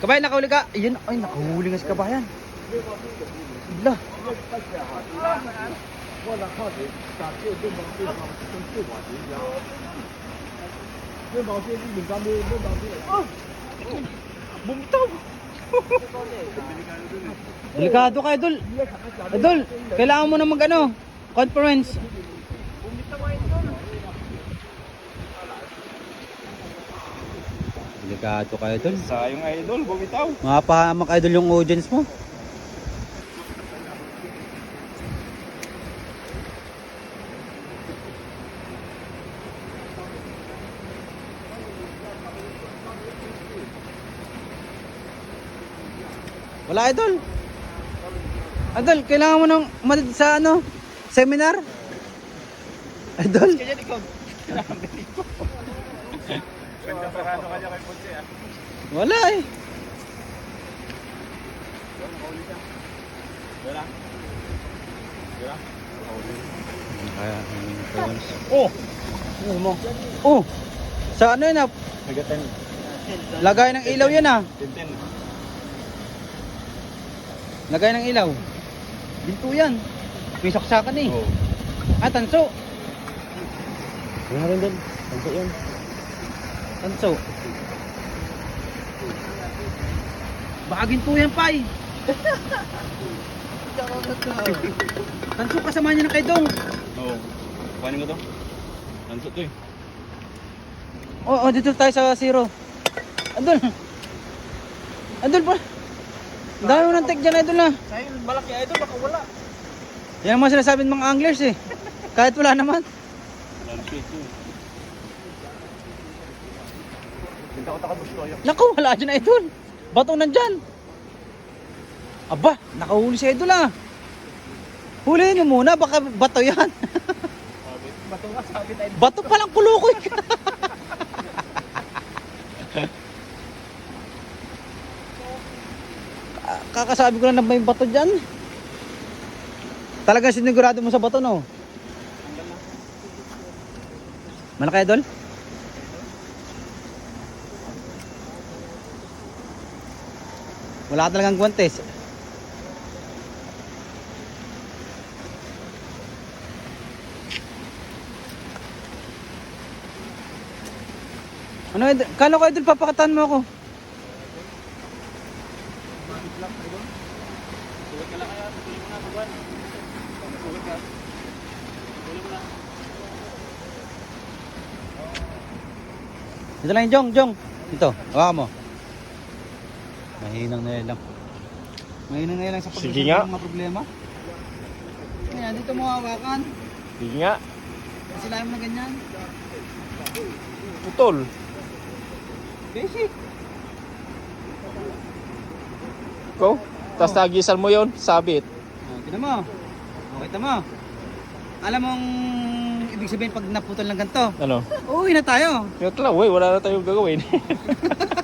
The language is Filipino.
Kabayan, nakahuli ka. Ayun, ay, nakahuli nga si kabayan. Bla. Bumtaw. Delikado ka, Idol. Idol, kailangan mo na mag ano, conference. Delikado ka, Idol. Sayang idol, bumitaw. Mapahamak, Idol, yung audience mo. Wala, Idol. Idol, kailangan mo nang matid sa ano, seminar. Idol. Kaya ikaw. Ganda parado kanya kay Ponce ah. Wala eh. Wala. Wala. Kaya, Oh! ano mo? Oh, sa ano yun ah, Nagatan. lagay ng ilaw yan ah. Tintin. Lagay ng ilaw. Binto yan. May saksakan eh. Oh. Ah, tanso. Wala rin din. Tanso yun. Tanso. Baka ginto yan pa eh. Tanso kasama niya ng kaidong. Oo. Kuhanin mo to. Tanso to eh. Oh, oh, dito tayo sa zero. Andun. Andun pa. Ang dami mo ng tek dyan, idol na. Sa'yo, malaki idol, baka wala. Yan ang mga sinasabi ng mga anglers eh. Kahit wala naman. Tanso ito. Tinta ko taka gusto ayo. Naku, wala dyan idol. Bato nandyan. Aba, nakahuli si idol ah. Hulihin nyo muna, baka bato yan. Bato nga sabi tayo. bato palang kulukoy. Kakasabi ko lang na may bato dyan. Talaga sinigurado mo sa bato no? Malaki idol? Wala talagang guwantes. Ano idol? Kala ko idol papakataan mo ako. Dito lang yung Jong, Jong. Dito, hawakan mo. Mahinang na yan lang. Mahinang na yan lang sa Sige pag-isip nga. ng mga problema. Ayan, dito mo hawakan. Sige nga. Silayan mo na ganyan. Putol. Basic. Go. Tapos nagisan mo yon sabit. Oh, tignan mo. Okay, tama. Alam mong ibig sabihin pag naputol ng ganito. Ano? Uwi na tayo. Yung tala, wey, wala na tayong gagawin.